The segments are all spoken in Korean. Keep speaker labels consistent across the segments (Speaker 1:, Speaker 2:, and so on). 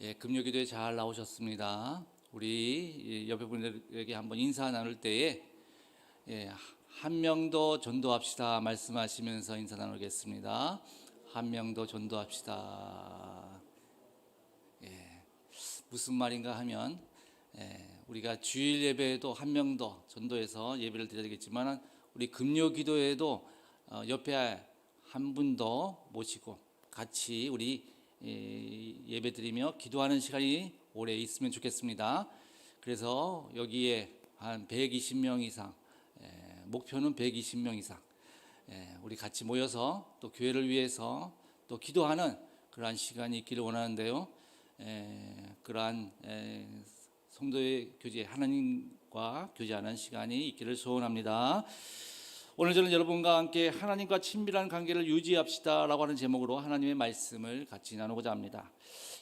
Speaker 1: 예, 금요기도에 잘 나오셨습니다. 우리 옆에 분들에게 한번 인사 나눌 때에 예, 한 명 더 전도합시다 말씀하시면서 인사 나누겠습니다. 한 명 더 전도합시다. 예, 무슨 말인가 하면 예, 우리가 주일 예배에도 한 명 더 전도해서 예배를 드려야 되겠지만 우리 금요 기도에도 어, 옆에 한 분 더 모시고 같이 우리 예, 예배드리며 기도하는 시간이 오래 있으면 좋겠습니다. 그래서 여기에 한 120명 이상 예, 목표는 120명 이상 예, 우리 같이 모여서 또 교회를 위해서 또 기도하는 그러한 시간이 있기를 원하는데요. 예, 그러한 예, 성도의 교제 하나님과 교제하는 시간이 있기를 소원합니다. 오늘 저는 여러분과 함께 하나님과 친밀한 관계를 유지합시다라고 하는 제목으로 하나님의 말씀을 같이 나누고자 합니다.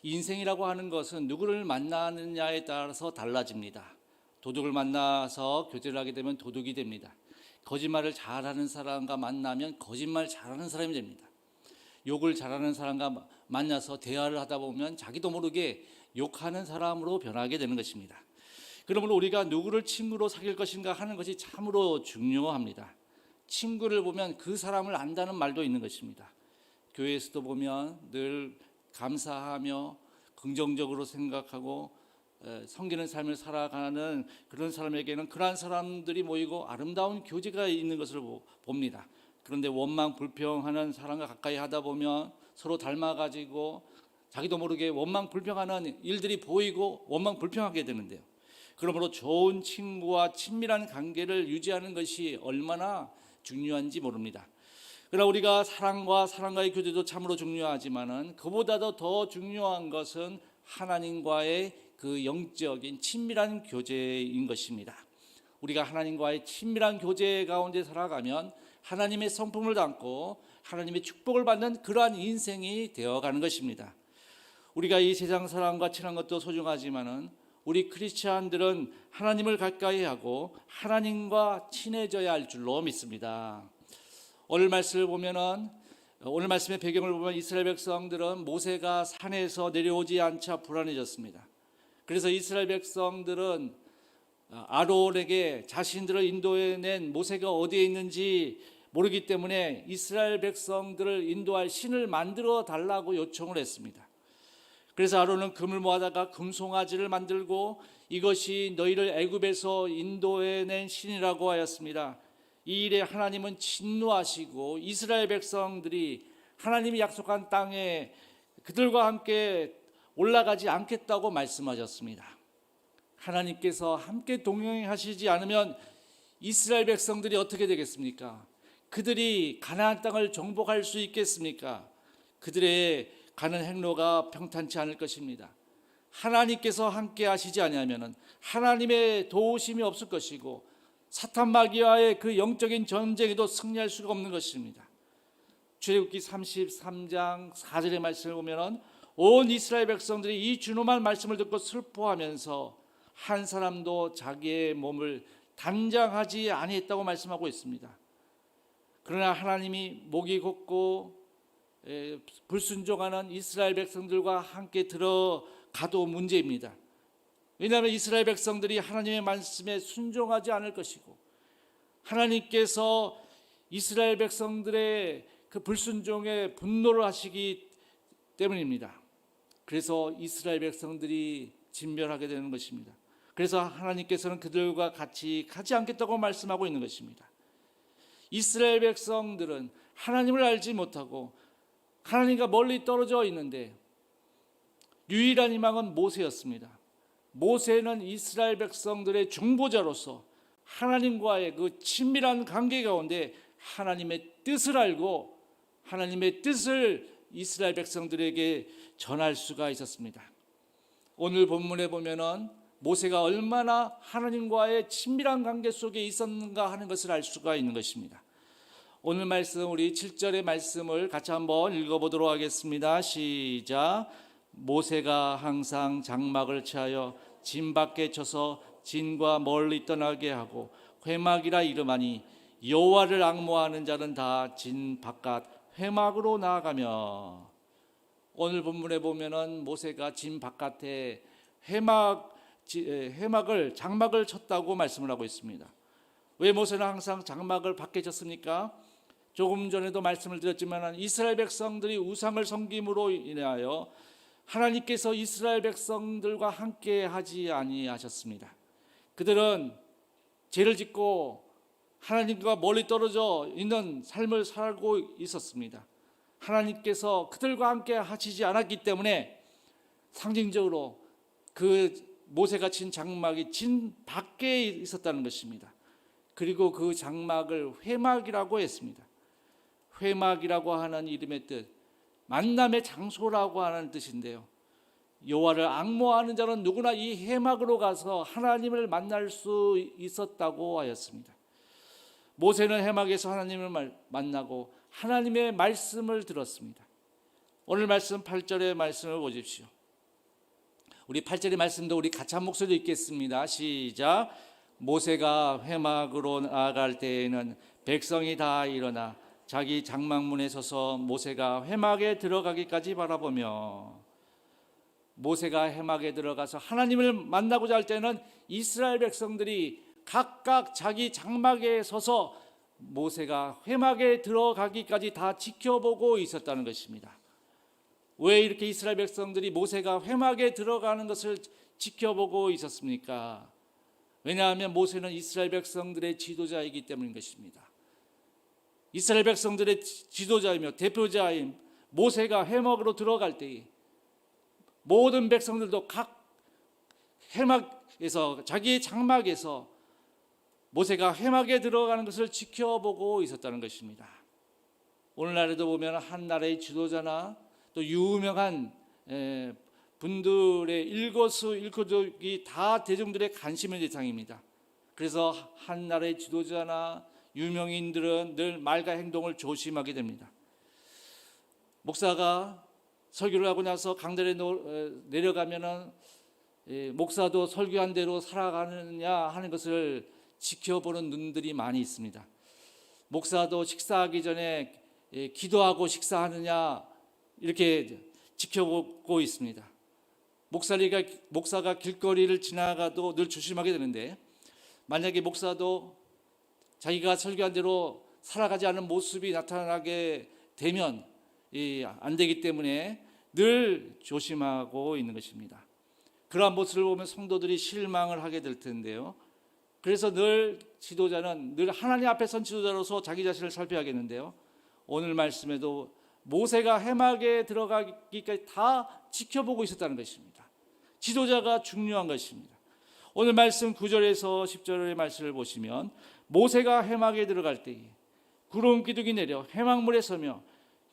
Speaker 1: 인생이라고 하는 것은 누구를 만나느냐에 따라서 달라집니다. 도둑을 만나서 교제를 하게 되면 도둑이 됩니다. 거짓말을 잘하는 사람과 만나면 거짓말 잘하는 사람이 됩니다. 욕을 잘하는 사람과 만나서 대화를 하다 보면 자기도 모르게 욕하는 사람으로 변하게 되는 것입니다. 그러므로 우리가 누구를 친구로 사귈 것인가 하는 것이 참으로 중요합니다. 친구를 보면 그 사람을 안다는 말도 있는 것입니다. 교회에서도 보면 늘 감사하며 긍정적으로 생각하고 에, 섬기는 삶을 살아가는 그런 사람에게는 그러한 사람들이 모이고 아름다운 교제가 있는 것을 보- 봅니다. 그런데 원망 불평하는 사람과 가까이 하다 보면 서로 닮아가지고 자기도 모르게 원망 불평하는 일들이 보이고 원망 불평하게 되는데요. 그러므로 좋은 친구와 친밀한 관계를 유지하는 것이 얼마나 중요한지 모릅니다. 그러나 우리가 사랑과 사랑과의 교제도 참으로 중요하지만은 그보다도 더 중요한 것은 하나님과의 그 영적인 친밀한 교제인 것입니다. 우리가 하나님과의 친밀한 교제 가운데 살아가면 하나님의 성품을 담고 하나님의 축복을 받는 그러한 인생이 되어가는 것입니다. 우리가 이 세상 사람과 친한 것도 소중하지만은 우리 크리스찬들은 하나님을 가까이 하고 하나님과 친해져야 할 줄로 믿습니다. 오늘 말씀을 보면은 오늘 말씀의 배경을 보면 이스라엘 백성들은 모세가 산에서 내려오지 않자 불안해졌습니다. 그래서 이스라엘 백성들은 아론에게 자신들을 인도해낸 모세가 어디에 있는지 모르기 때문에 이스라엘 백성들을 인도할 신을 만들어 달라고 요청을 했습니다. 그래서 아론은 금을 모아다가 금송아지를 만들고 이것이 너희를 애굽에서 인도해 낸 신이라고 하였습니다. 이 일에 하나님은 진노하시고 이스라엘 백성들이 하나님이 약속한 땅에 그들과 함께 올라가지 않겠다고 말씀하셨습니다. 하나님께서 함께 동행하시지 않으면 이스라엘 백성들이 어떻게 되겠습니까? 그들이 가나안 땅을 정복할 수 있겠습니까? 그들의 가는 행로가 평탄치 않을 것입니다. 하나님께서 함께 하시지 아니하면은 하나님의 도우심이 없을 것이고 사탄 마귀와의 그 영적인 전쟁에도 승리할 수가 없는 것입니다. 출애굽기 33장 4절의 말씀을 보면은 온 이스라엘 백성들이 이 준엄한 말씀을 듣고 슬퍼하면서 한 사람도 자기의 몸을 단장하지 아니했다고 말씀하고 있습니다. 그러나 하나님이 목이 에, 불순종하는 이스라엘 백성들과 함께 들어가도 문제입니다. 왜냐하면 이스라엘 백성들이 하나님의 말씀에 순종하지 않을 것이고 하나님께서 이스라엘 백성들의 그 불순종에 분노를 하시기 때문입니다. 그래서 이스라엘 백성들이 진멸하게 되는 것입니다. 그래서 하나님께서는 그들과 같이 가지 않겠다고 말씀하고 있는 것입니다. 이스라엘 백성들은 하나님을 알지 못하고 하나님과 멀리 떨어져 있는데 유일한 희망은 모세였습니다. 모세는 이스라엘 백성들의 중보자로서 하나님과의 그 친밀한 관계 가운데 하나님의 뜻을 알고 하나님의 뜻을 이스라엘 백성들에게 전할 수가 있었습니다. 오늘 본문에 보면은 모세가 얼마나 하나님과의 친밀한 관계 속에 있었는가 하는 것을 알 수가 있는 것입니다. 오늘 말씀 우리 7절의 말씀을 같이 한번 읽어보도록 하겠습니다. 시작. 모세가 항상 장막을 취하여 진 밖에 쳐서 진과 멀리 떠나게 하고 회막이라 이름하니 여호와를 악모하는 자는 다 진 바깥 회막으로 나아가며 오늘 본문에 보면은 모세가 진 바깥에 에, 해막을 장막을 쳤다고 말씀을 하고 있습니다. 왜 모세는 항상 장막을 밖에 쳤습니까? 조금 전에도 말씀을 드렸지만 이스라엘 백성들이 우상을 섬김으로 인하여 하나님께서 이스라엘 백성들과 함께 하지 아니하셨습니다. 그들은 죄를 짓고 하나님과 멀리 떨어져 있는 삶을 살고 있었습니다. 하나님께서 그들과 함께 하시지 않았기 때문에 상징적으로 그 모세가 친 장막이 진 밖에 있었다는 것입니다. 그리고 그 장막을 회막이라고 했습니다. 회막이라고 하는 이름의 뜻, 만남의 장소라고 하는 뜻인데요. 여호와를 악모하는 자는 누구나 이 회막으로 가서 하나님을 만날 수 있었다고 하였습니다. 모세는 해막에서 하나님을 말- 만나고 하나님의 말씀을 들었습니다. 오늘 말씀 8절의 말씀을 보십시오. 우리 8절의 말씀도 우리 같이 한 목소리로 읽겠습니다. 시작. 모세가 회막으로 나아갈 때에는 백성이 다 일어나 자기 장막문에 서서 모세가 회막에 들어가기까지 바라보며 모세가 해막에 들어가서 하나님을 만나고자 할 때는 이스라엘 백성들이 각각 자기 장막에 서서 모세가 회막에 들어가기까지 다 지켜보고 있었다는 것입니다. 왜 이렇게 이스라엘 백성들이 모세가 회막에 들어가는 것을 지켜보고 있었습니까? 왜냐하면 모세는 이스라엘 백성들의 지도자이기 때문인 것입니다. 이스라엘 백성들의 지- 지도자이며 대표자인 모세가 회막으로 들어갈 때에 모든 백성들도 각 회막에서 자기의 장막에서 모세가 회막에 들어가는 것을 지켜보고 있었다는 것입니다. 오늘날에도 보면 한 나라의 지도자나 또 유명한 에, 분들의 일거수 일거족이 다 대중들의 관심의 대상입니다. 그래서 한 나라의 지도자나 유명인들은 늘 말과 행동을 조심하게 됩니다. 목사가 설교를 하고 나서 강단에 노- 에, 내려가면은 예, 목사도 설교한 대로 살아가느냐 하는 것을 지켜보는 눈들이 많이 있습니다. 목사도 식사하기 전에 예, 기도하고 식사하느냐 이렇게 지켜보고 있습니다. 목사리가 목사가 길거리를 지나가도 늘 조심하게 되는데 만약에 목사도 자기가 설교한 대로 살아가지 않은 모습이 나타나게 되면 이, 안 되기 때문에 늘 조심하고 있는 것입니다. 그러한 모습을 보면 성도들이 실망을 하게 될 텐데요. 그래서 늘 지도자는 늘 하나님 앞에 선 지도자로서 자기 자신을 살펴야겠는데요. 오늘 말씀에도 모세가 해막에 들어가기까지 다 지켜보고 있었다는 것입니다. 지도자가 중요한 것입니다. 오늘 말씀 9절에서 10절의 말씀을 보시면 모세가 해막에 들어갈 때에 구름 기둥이 내려 해막물에 서며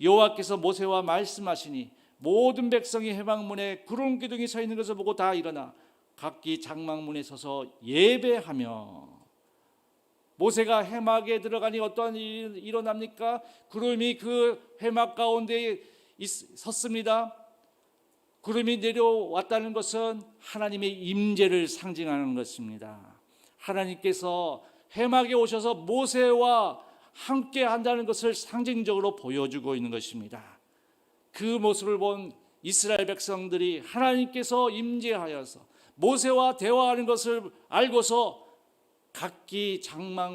Speaker 1: 여호와께서 모세와 말씀하시니 모든 백성이 해막문에 구름 기둥이 서 있는 것을 보고 다 일어나 각기 장막문에 서서 예배하며 모세가 해막에 들어가니 어떠한 일이 일어납니까? 구름이 그 해막 가운데 있- 섰습니다. 구름이 내려왔다는 것은 하나님의 임재를 상징하는 것입니다. 하나님께서 해막에 오셔서 모세와 함께 한다는 것을 상징적으로 보여주고 있는 것입니다. 그 모습을 본 이스라엘 백성들이 하나님께서 임재하여서 모세와 대화하는 것을 알고서 각기 장막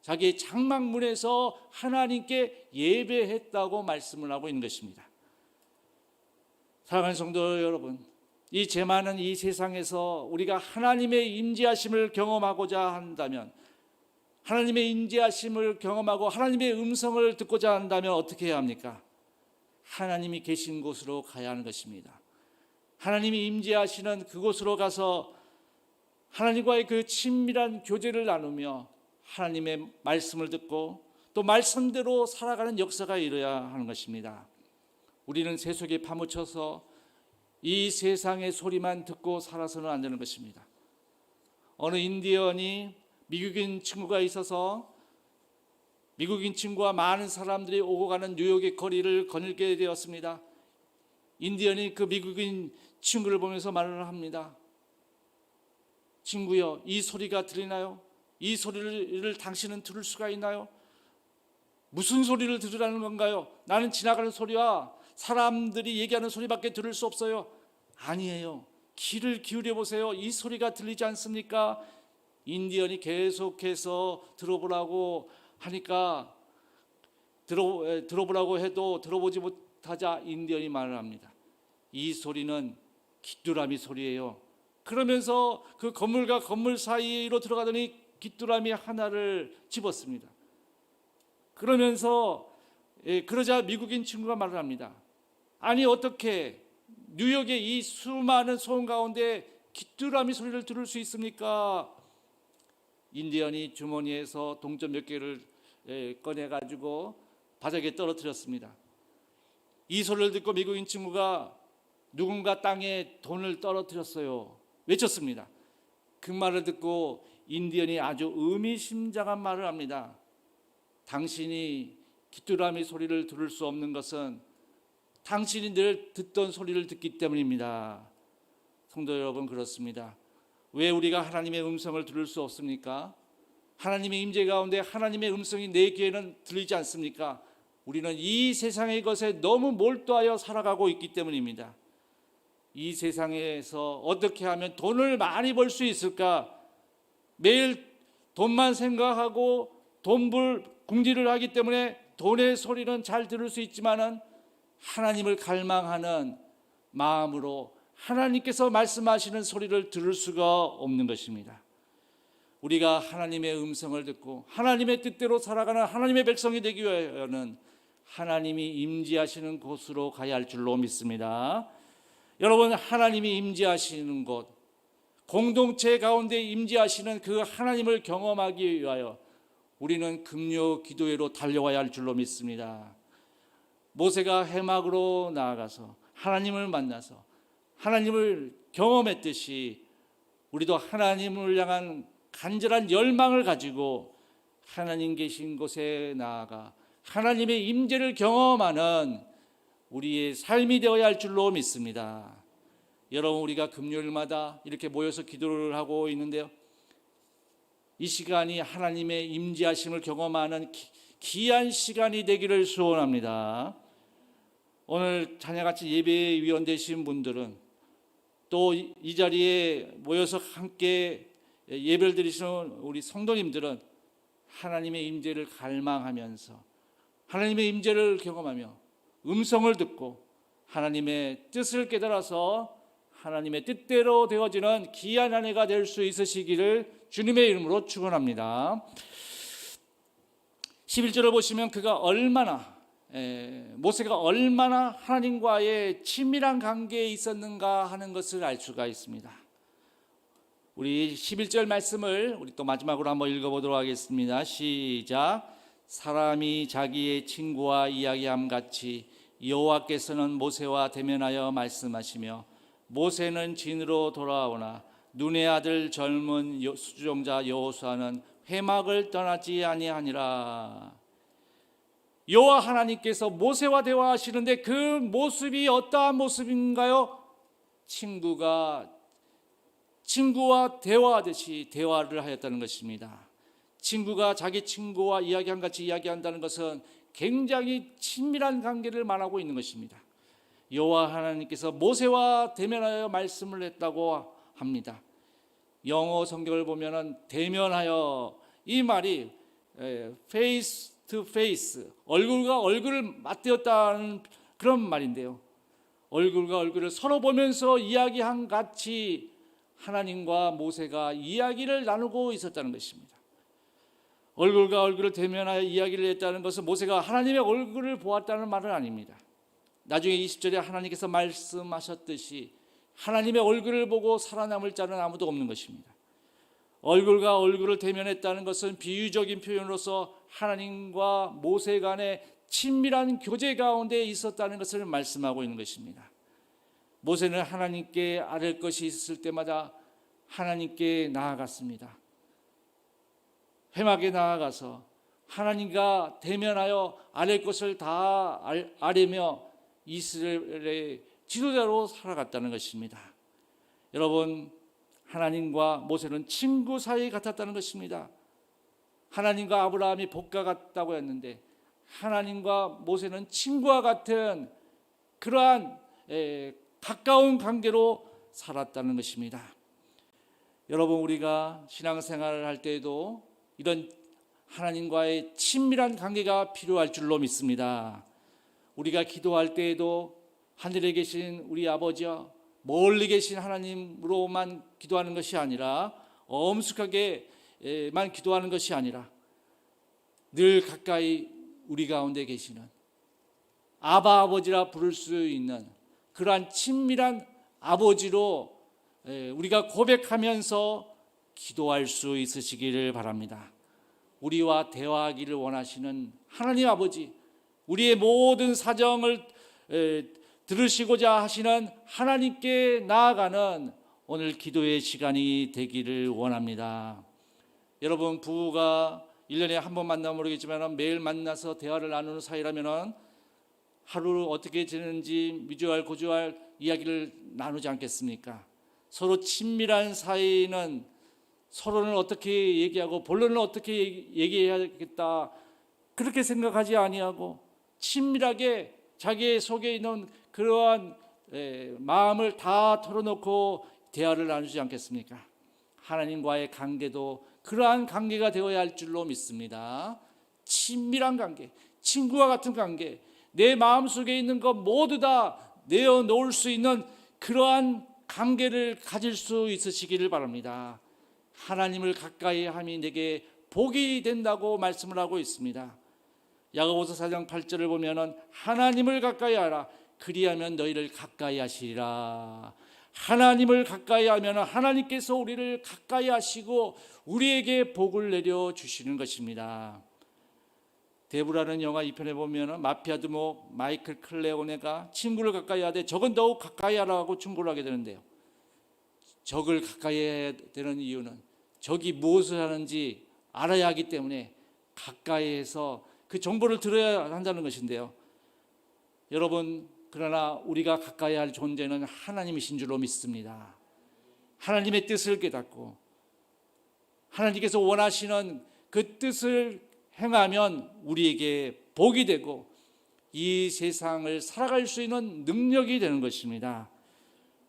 Speaker 1: 자기 장막문에서 하나님께 예배했다고 말씀을 하고 있는 것입니다. 사랑하는 성도 여러분, 이 제만은 이 세상에서 우리가 하나님의 임재하심을 경험하고자 한다면 하나님의 임재하심을 경험하고 하나님의 음성을 듣고자 한다면 어떻게 해야 합니까? 하나님이 계신 곳으로 가야 하는 것입니다. 하나님이 임재하시는 그곳으로 가서 하나님과의 그 친밀한 교제를 나누며 하나님의 말씀을 듣고 또 말씀대로 살아가는 역사가 이뤄야 하는 것입니다. 우리는 세속에 파묻혀서 이 세상의 소리만 듣고 살아서는 안 되는 것입니다. 어느 인디언이 미국인 친구가 있어서 미국인 친구와 많은 사람들이 오고 가는 뉴욕의 거리를 거닐게 되었습니다. 인디언이 그 미국인 친구를 보면서 말을 합니다. 친구여, 이 소리가 들리나요? 이 소리를 당신은 들을 수가 있나요? 무슨 소리를 들으라는 건가요? 나는 지나가는 소리와 사람들이 얘기하는 소리밖에 들을 수 없어요. 아니에요. 귀를 기울여 보세요. 이 소리가 들리지 않습니까? 인디언이 계속해서 들어보라고 하니까 들어 에, 들어보라고 해도 들어보지 못하자 인디언이 말을 합니다. 이 소리는 귀뚜라미 소리예요. 그러면서 그 건물과 건물 사이로 들어가더니 귀뚜라미 하나를 집었습니다. 그러면서 예, 그러자 미국인 친구가 말을 합니다. 아니 어떻게 뉴욕의 이 수많은 소음 가운데 귀뚜라미 소리를 들을 수 있습니까? 인디언이 주머니에서 동전 몇 개를 예, 꺼내 가지고 바닥에 떨어뜨렸습니다. 이 소리를 듣고 미국인 친구가 누군가 땅에 돈을 떨어뜨렸어요. 외쳤습니다. 그 말을 듣고 인디언이 아주 의미심장한 말을 합니다. 당신이 귀뚜라미 소리를 들을 수 없는 것은 당신이 늘 듣던 소리를 듣기 때문입니다. 성도 여러분 그렇습니다. 왜 우리가 하나님의 음성을 들을 수 없습니까? 하나님의 임재 가운데 하나님의 음성이 내 귀에는 들리지 않습니까? 우리는 이 세상의 것에 너무 몰두하여 살아가고 있기 때문입니다. 이 세상에서 어떻게 하면 돈을 많이 벌 수 있을까? 매일 돈만 생각하고 돈벌 궁지를 하기 때문에 돈의 소리는 잘 들을 수 있지만은 하나님을 갈망하는 마음으로 하나님께서 말씀하시는 소리를 들을 수가 없는 것입니다. 우리가 하나님의 음성을 듣고 하나님의 뜻대로 살아가는 하나님의 백성이 되기 위하여는 하나님이 임지하시는 곳으로 가야 할 줄로 믿습니다. 여러분 하나님이 임지하시는 곳 공동체 가운데 임지하시는 그 하나님을 경험하기 위하여 우리는 금요 기도회로 달려와야 할 줄로 믿습니다. 모세가 해막으로 나아가서 하나님을 만나서 하나님을 경험했듯이 우리도 하나님을 향한 간절한 열망을 가지고 하나님 계신 곳에 나아가 하나님의 임재를 경험하는 우리의 삶이 되어야 할 줄로 믿습니다. 여러분 우리가 금요일마다 이렇게 모여서 기도를 하고 있는데요. 이 시간이 하나님의 임재하심을 경험하는 기, 귀한 시간이 되기를 소원합니다. 오늘 자녀같이 예배위원 되신 분들은 또 이 자리에 모여서 함께 예배를 드리시는 우리 성도님들은 하나님의 임재를 갈망하면서 하나님의 임재를 경험하며 음성을 듣고 하나님의 뜻을 깨달아서 하나님의 뜻대로 되어지는 귀한 한 해가 될 수 있으시기를 주님의 이름으로 축원합니다. 11절을 보시면 그가 얼마나 에, 모세가 얼마나 하나님과의 친밀한 관계에 있었는가 하는 것을 알 수가 있습니다. 우리 11절 말씀을 우리 또 마지막으로 한번 읽어보도록 하겠습니다. 시작. 사람이 자기의 친구와 이야기함 같이 여호와께서는 모세와 대면하여 말씀하시며 모세는 진으로 돌아오나 눈의 아들 젊은 수종자 여호수아는 회막을 떠나지 아니하니라. 여호와 하나님께서 모세와 대화하시는데 그 모습이 어떠한 모습인가요? 친구가 친구와 대화하듯이 대화를 하였다는 것입니다. 친구가 자기 친구와 이야기한 같이 이야기한다는 것은 굉장히 친밀한 관계를 말하고 있는 것입니다. 여호와 하나님께서 모세와 대면하여 말씀을 했다고 합니다. 영어 성경을 보면은 대면하여 이 말이 face to face 얼굴과 얼굴을 맞대었다는 그런 말인데요. 얼굴과 얼굴을 서로 보면서 이야기한 같이 하나님과 모세가 이야기를 나누고 있었다는 것입니다. 얼굴과 얼굴을 대면하여 이야기를 했다는 것은 모세가 하나님의 얼굴을 보았다는 말은 아닙니다. 나중에 20절에 하나님께서 말씀하셨듯이 하나님의 얼굴을 보고 살아남을 자는 아무도 없는 것입니다. 얼굴과 얼굴을 대면했다는 것은 비유적인 표현으로서 하나님과 모세 간의 친밀한 교제 가운데 있었다는 것을 말씀하고 있는 것입니다. 모세는 하나님께 아뢰 것이 있을 때마다 하나님께 나아갔습니다. 회막에 나아가서 하나님과 대면하여 아뢰 것을 다 아뢰며 이스라엘의 지도자로 살아갔다는 것입니다. 여러분 하나님과 모세는 친구 사이 같았다는 것입니다. 하나님과 아브라함이 복과 같다고 했는데 하나님과 모세는 친구와 같은 그러한 에, 가까운 관계로 살았다는 것입니다. 여러분 우리가 신앙생활을 할 때에도 이런 하나님과의 친밀한 관계가 필요할 줄로 믿습니다. 우리가 기도할 때에도 하늘에 계신 우리 아버지와 멀리 계신 하나님으로만 기도하는 것이 아니라 엄숙하게만 기도하는 것이 아니라 늘 가까이 우리 가운데 계시는 아바 아버지라 부를 수 있는 그러한 친밀한 아버지로 우리가 고백하면서 기도할 수 있으시기를 바랍니다. 우리와 대화하기를 원하시는 하나님 아버지, 우리의 모든 사정을 들으시고자 하시는 하나님께 나아가는 오늘 기도의 시간이 되기를 원합니다. 여러분 부부가 1년에 한 번 만나면 모르겠지만 매일 만나서 대화를 나누는 사이라면 하루 어떻게 지내는지 미주알 고주알 이야기를 나누지 않겠습니까? 서로 친밀한 사이는 서로는 어떻게 얘기하고 본론을 어떻게 얘기해야겠다 그렇게 생각하지 아니하고 친밀하게 자기의 속에 있는 그러한 마음을 다 털어놓고 대화를 나누지 않겠습니까? 하나님과의 관계도 그러한 관계가 되어야 할 줄로 믿습니다. 친밀한 관계, 친구와 같은 관계, 내 마음 속에 있는 것 모두 다 내어 놓을 수 있는 그러한 관계를 가질 수 있으시기를 바랍니다. 하나님을 가까이 함이 내게 복이 된다고 말씀을 하고 있습니다. 야고보서 4장 8절을 보면은 하나님을 가까이 하라 그리하면 너희를 가까이 하시리라. 하나님을 가까이 하면 하나님께서 우리를 가까이 하시고 우리에게 복을 내려 주시는 것입니다. 데브라는 영화 2편에 보면 마피아 드모 마이클 클레오네가 친구를 가까이 하되 적은 더욱 가까이 하라고 충고를 하게 되는데요. 적을 가까이 해야 되는 이유는 적이 무엇을 하는지 알아야 하기 때문에 가까이해서 그 정보를 들어야 한다는 것인데요. 여러분 그러나 우리가 가까이 할 존재는 하나님이신 줄로 믿습니다. 하나님의 뜻을 깨닫고 하나님께서 원하시는 그 뜻을 행하면 우리에게 복이 되고 이 세상을 살아갈 수 있는 능력이 되는 것입니다.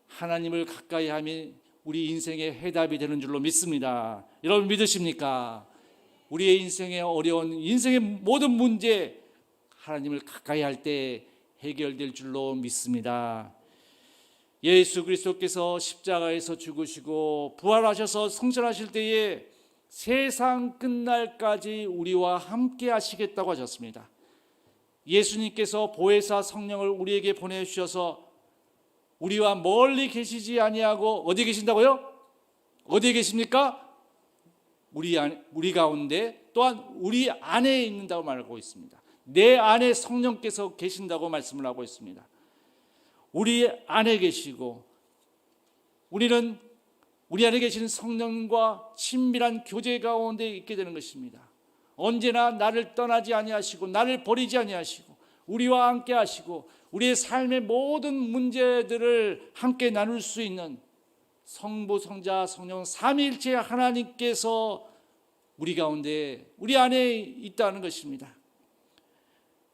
Speaker 1: 하나님을 가까이 함이 우리 인생의 해답이 되는 줄로 믿습니다. 여러분 믿으십니까? 우리의 인생의 어려운 인생의 모든 문제 하나님을 가까이 할 때 해결될 줄로 믿습니다. 예수 그리스도께서 십자가에서 죽으시고 부활하셔서 성천하실 때에 세상 끝날까지 우리와 함께 하시겠다고 하셨습니다. 예수님께서 보혜사 성령을 우리에게 보내 주셔서 우리와 멀리 계시지 아니하고 어디 계신다고요? 어디에 계십니까? 우리 안, 우리 가운데 또한 우리 안에 있는다고 말하고 있습니다. 내 안에 성령께서 계신다고 말씀을 하고 있습니다. 우리 안에 계시고 우리는 우리 안에 계신 성령과 친밀한 교제 가운데 있게 되는 것입니다. 언제나 나를 떠나지 아니하시고 나를 버리지 아니하시고 우리와 함께 하시고 우리의 삶의 모든 문제들을 함께 나눌 수 있는 성부 성자 성령 삼위일체 하나님께서 우리 가운데 우리 안에 있다는 것입니다.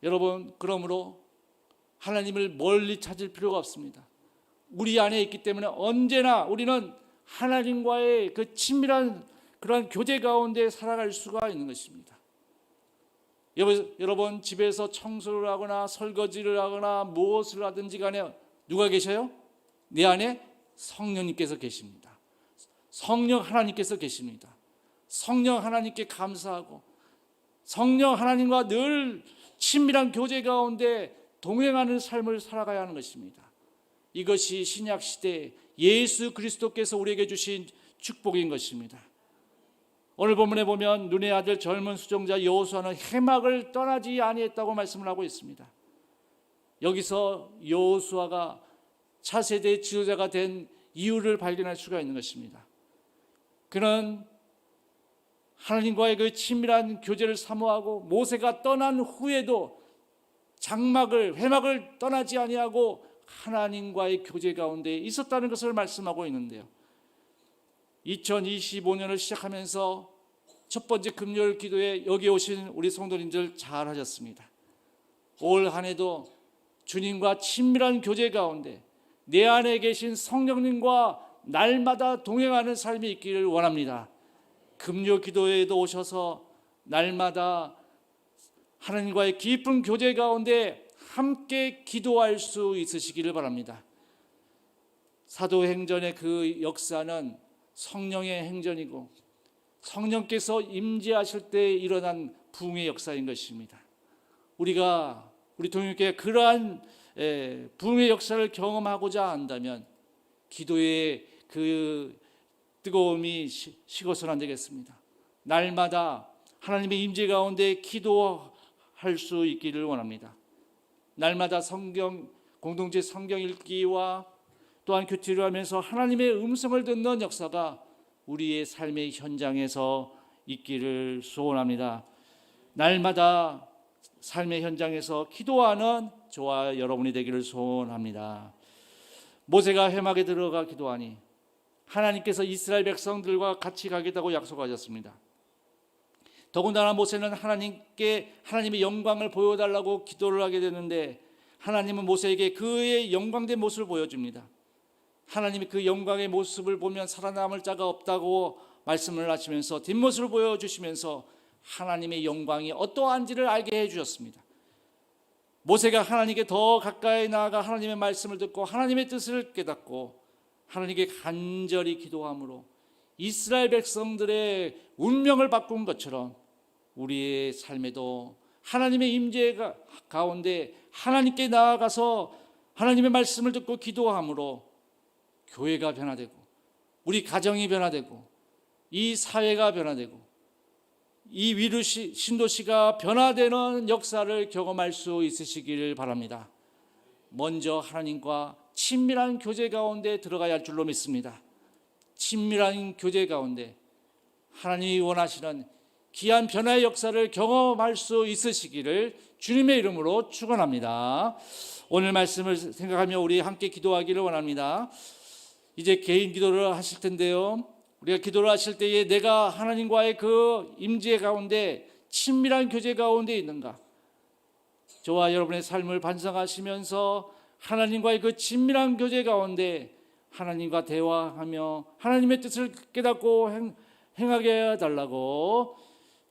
Speaker 1: 여러분 그러므로 하나님을 멀리 찾을 필요가 없습니다. 우리 안에 있기 때문에 언제나 우리는 하나님과의 그 친밀한 그러한 교제 가운데 살아갈 수가 있는 것입니다. 여러분 집에서 청소를 하거나 설거지를 하거나 무엇을 하든지 간에 누가 계셔요? 내 안에 성령님께서 계십니다. 성령 하나님께서 계십니다. 성령 하나님께 감사하고 성령 하나님과 늘 친밀한 교제 가운데 동행하는 삶을 살아가야 하는 것입니다. 이것이 신약 시대 예수 그리스도께서 우리에게 주신 축복인 것입니다. 오늘 본문에 보면 눈의 아들 젊은 수종자 여호수아는 해막을 떠나지 아니했다고 말씀을 하고 있습니다. 여기서 여호수아가 차세대 지도자가 된 이유를 발견할 수가 있는 것입니다. 그는 하나님과의 그 친밀한 교제를 사모하고 모세가 떠난 후에도 장막을 회막을 떠나지 아니하고 하나님과의 교제 가운데 있었다는 것을 말씀하고 있는데요. 2025년을 시작하면서 첫 번째 금요일 기도에 여기 오신 우리 성도님들 잘 하셨습니다. 올 한 해도 주님과 친밀한 교제 가운데 내 안에 계신 성령님과 날마다 동행하는 삶이 있기를 원합니다. 금요 기도회에도 오셔서 날마다 하나님과의 깊은 교제 가운데 함께 기도할 수 있으시기를 바랍니다. 사도행전의 그 역사는 성령의 행전이고 성령께서 임재하실 때 일어난 부흥의 역사인 것입니다. 우리가 우리 동역교회 그러한 에, 부흥의 역사를 경험하고자 한다면 기도의 그 뜨거움이 시- 식어서는 안 되겠습니다. 날마다 하나님의 임재 가운데 기도할 수 있기를 원합니다. 날마다 성경 공동체 성경 읽기와 또한 교티를 하면서 하나님의 음성을 듣는 역사가 우리의 삶의 현장에서 있기를 소원합니다. 날마다 삶의 현장에서 기도하는 저와 여러분이 되기를 소원합니다. 모세가 해막에 들어가 기도하니 하나님께서 이스라엘 백성들과 같이 가겠다고 약속하셨습니다. 더군다나 모세는 하나님께 하나님의 영광을 보여달라고 기도를 하게 되는데 하나님은 모세에게 그의 영광된 모습을 보여줍니다. 하나님이 그 영광의 모습을 보면 살아남을 자가 없다고 말씀을 하시면서 뒷모습을 보여주시면서 하나님의 영광이 어떠한지를 알게 해주셨습니다. 모세가 하나님께 더 가까이 나아가 하나님의 말씀을 듣고 하나님의 뜻을 깨닫고 하나님께 간절히 기도함으로 이스라엘 백성들의 운명을 바꾼 것처럼 우리의 삶에도 하나님의 임재 가- 가운데 하나님께 나아가서 하나님의 말씀을 듣고 기도함으로 교회가 변화되고 우리 가정이 변화되고 이 사회가 변화되고 이 위르시 신도시가 변화되는 역사를 경험할 수 있으시기를 바랍니다. 먼저 하나님과 친밀한 교제 가운데 들어가야 할 줄로 믿습니다. 친밀한 교제 가운데 하나님이 원하시는 귀한 변화의 역사를 경험할 수 있으시기를 주님의 이름으로 축원합니다. 오늘 말씀을 생각하며 우리 함께 기도하기를 원합니다. 이제 개인 기도를 하실 텐데요. 우리가 기도를 하실 때에 내가 하나님과의 그 임재 가운데 친밀한 교제 가운데 있는가? 저와 여러분의 삶을 반성하시면서 하나님과의 그 친밀한 교제 가운데 하나님과 대화하며 하나님의 뜻을 깨닫고 행, 행하게 해달라고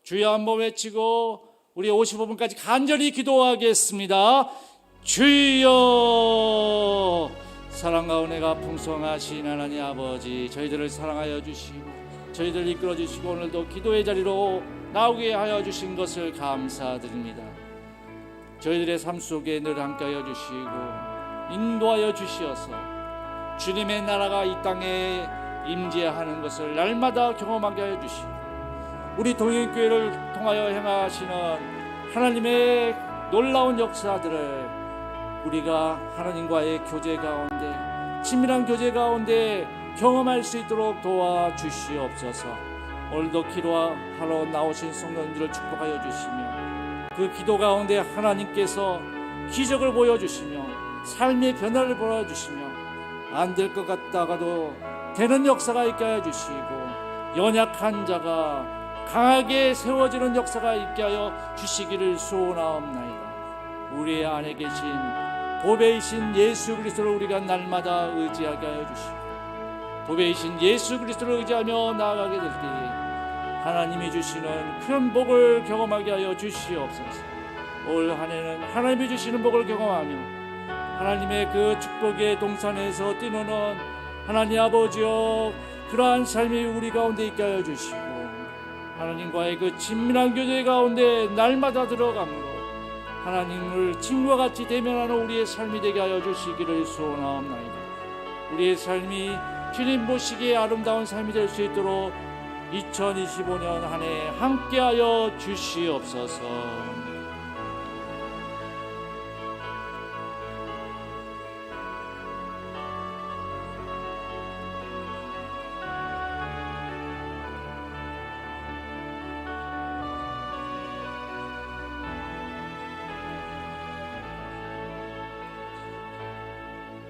Speaker 1: 주여 한번 외치고 우리 55분까지 간절히 기도하겠습니다. 주여 사랑과 은혜가 풍성하신 하나님 아버지 저희들을 사랑하여 주시고 저희들 이끌어 주시고 오늘도 기도의 자리로 나오게 하여 주신 것을 감사드립니다. 저희들의 삶 속에 늘 함께하여 주시고 인도하여 주시어서 주님의 나라가 이 땅에 임재하는 것을 날마다 경험하게 하여 주시고 우리 동행교회를 통하여 행하시는 하나님의 놀라운 역사들을 우리가 하나님과의 교제 가운데 친밀한 교제 가운데 경험할 수 있도록 도와 주시옵소서. 오늘도 기도하러 나오신 성도님들을 축복하여 주시며 그 기도 가운데 하나님께서 기적을 보여주시며 삶의 변화를 보여주시며 안 될 것 같다가도 되는 역사가 있게 하여 주시고 연약한 자가 강하게 세워지는 역사가 있게 하여 주시기를 소원하옵나이다. 우리 안에 계신 보배이신 예수 그리스도를 우리가 날마다 의지하게 하여 주시고 보배이신 예수 그리스도를 의지하며 나아가게 될 때에 하나님이 주시는 큰 복을 경험하게 하여 주시옵소서. 올 한해는 하나님이 주시는 복을 경험하며 하나님의 그 축복의 동산에서 뛰노는 하나님 아버지여 그러한 삶이 우리 가운데 있게 하여 주시고 하나님과의 그 친밀한 교제 가운데 날마다 들어가므로 하나님을 친구와 같이 대면하는 우리의 삶이 되게 하여 주시기를 소원하옵나이다. 우리의 삶이 주님 보시기에 아름다운 삶이 될 수 있도록 2025년 한 해 함께하여 주시옵소서.